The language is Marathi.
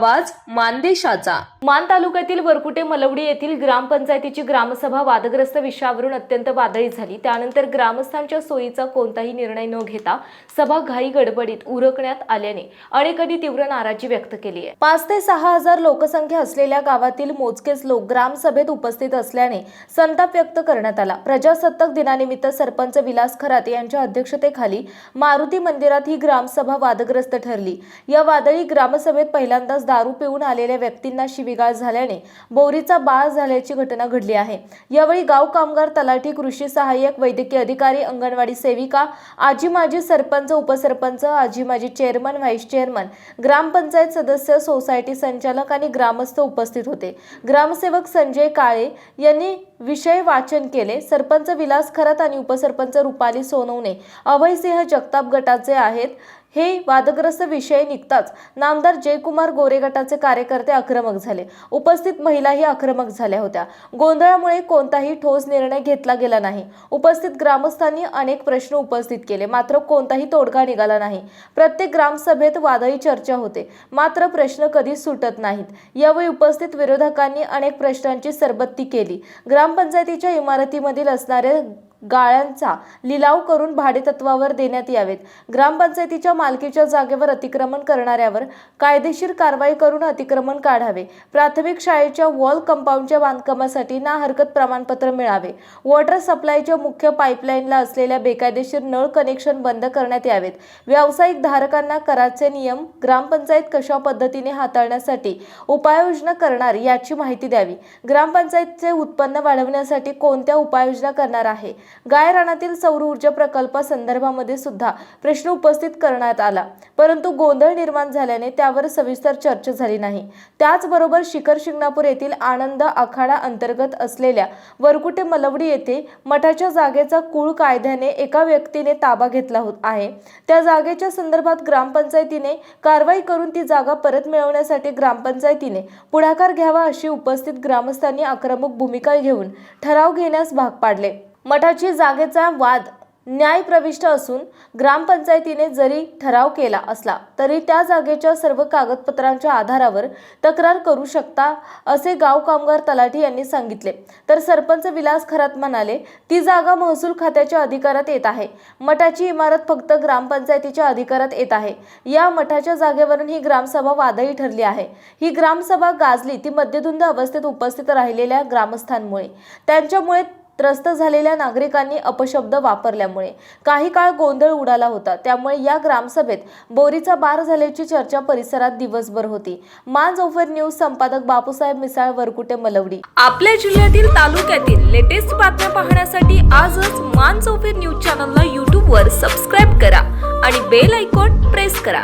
आवाज मानदेशाचा. मान तालुक्यातील वरकुटे मलवडी येथील ग्रामपंचायतीची ग्रामसभा वादग्रस्त विषयावरून अत्यंत वादळी झाली. त्यानंतर ग्रामस्थांच्या सोयीचा कोणताही निर्णय न घेता सभा घाई गडबडीत उरकण्यात आल्याने अनेकांनी तीव्र नाराजी व्यक्त केली आहे. पाच ते सहा हजार लोकसंख्या असलेल्या गावातील मोजकेच लोक ग्रामसभेत उपस्थित असल्याने संताप व्यक्त करण्यात आला. प्रजासत्ताक दिनानिमित्त सरपंच विलास खरात यांच्या अध्यक्षतेखाली मारुती मंदिरात ही ग्रामसभा वादग्रस्त ठरली. या वादळी ग्रामसभेत पहिल्यांदाच दारू पिऊन आलेल्या व्यक्तींना शिविगाळ झाल्याने बोरीचा बाळ झाल्याची घटना घडली आहे. यावेळी गाव कामगार तलाठी कृषी सहाय्यक वैद्यकीय अधिकारी अंगणवाडी सेविका आजी माजी सरपंच उपसरपंच आजी माजी चेअरमन व्हाईस चेअरमन ग्रामपंचायत सदस्य सोसायटी संचालक आणि ग्रामस्थ उपस्थित होते. ग्रामसेवक संजय काळे यांनी विषय वाचन केले. सरपंच विलास खरात आणि उपसरपंच रुपाली सोनवणे अभयसिंह जगताप गटाचे आहेत. हे वादग्रस्त विषय निघताच नामदार जयकुमार गोरे गटाचे कार्यकर्ते आक्रमक झाले. उपस्थित महिलाही आक्रमक झाल्या होत्या. गोंधळामुळे कोणताही ठोस निर्णय घेतला गेला नाही. उपस्थित ग्रामस्थांनी अनेक प्रश्न उपस्थित केले. मात्र कोणताही तोडगा निघाला नाही. प्रत्येक ग्रामसभेत वादळी चर्चा होते. मात्र प्रश्न कधीच सुटत नाहीत. यावेळी उपस्थित विरोधकांनी अनेक प्रश्नांची सरबत्ती केली. ग्रामपंचायतीच्या इमारतीमधील असणाऱ्या गाळ्यांचा लिलाव करून भाडेतत्वावर देण्यात यावेत. ग्रामपंचायतीच्या मालकीच्या जागेवर अतिक्रमण करणाऱ्यावर कायदेशीर कारवाई करून अतिक्रमण काढावे. प्राथमिक शाळेच्या वॉल कंपाऊंडच्या बांधकामासाठी ना हरकत प्रमाणपत्र मिळावे. वॉटर सप्लायच्या मुख्य पाईपलाईनला असलेल्या बेकायदेशीर नळ कनेक्शन बंद करण्यात यावेत. व्यावसायिक धारकांना कराचे नियम ग्रामपंचायत कशा पद्धतीने हाताळण्यासाठी उपाययोजना करणार याची माहिती द्यावी. ग्रामपंचायतचे उत्पन्न वाढवण्यासाठी कोणत्या उपाययोजना करणार आहे? गाय रानातील सौर ऊर्जा प्रकल्पासंदर्भामध्ये सुद्धा प्रश्न उपस्थित करण्यात आला. परंतु गोंधळ निर्माण झाल्याने त्यावर सविस्तर चर्चा झाली नाही. त्याचबरोबर शिखर शिंगणापूर येथील आनंद आखाडा अंतर्गत असलेल्या वरकुटे मलवडी येथे मठाच्या जागेचा कुळ कायद्याने एका व्यक्तीने ताबा घेतला होत आहे. त्या जागेच्या संदर्भात ग्रामपंचायतीने कारवाई करून ती जागा परत मिळवण्यासाठी ग्रामपंचायतीने पुढाकार घ्यावा अशी उपस्थित ग्रामस्थांनी आक्रमक भूमिका घेऊन ठराव घेण्यास भाग पाडले. मठाची जागेचा वाद न्यायप्रविष्ट असून ग्रामपंचायतीने जरी ठराव केला असला तरी त्या जागेच्या सर्व कागदपत्रांच्या आधारावर तक्रार करू शकता असे गाव कामगार तलाठी यांनी सांगितले. तर सरपंच विलास खरात म्हणाले ती जागा महसूल खात्याच्या अधिकारात येत आहे. मठाची इमारत फक्त ग्रामपंचायतीच्या अधिकारात येत आहे. या मठाच्या जागेवरून ही ग्रामसभा वादळी ठरली आहे. ही ग्रामसभा गाजली ती मध्यधुंद अवस्थेत उपस्थित राहिलेल्या ग्रामस्थांमुळे. त्यांच्यामुळे त्रस्त झालेल्या नागरिकांनी अपशब्द वापरल्यामुळे. काही काळ गोंधळ उडाला होता. त्यामुळे या ग्रामसभेत बोरीचा बार झाल्याची चर्चा परिसरात दिवसभर होती. मान जोफर न्यूज संपादक बापूसाहेब मिसाळ वरकुटे मलवडी. आपल्या जिल्ह्यातील तालुक्यातील लेटेस्ट बातम्या पाहण्यासाठी आजच मान चौफेर न्यूज चॅनलला यूट्यूबवर सबस्क्राईब करा आणि बेल आयकॉन प्रेस करा.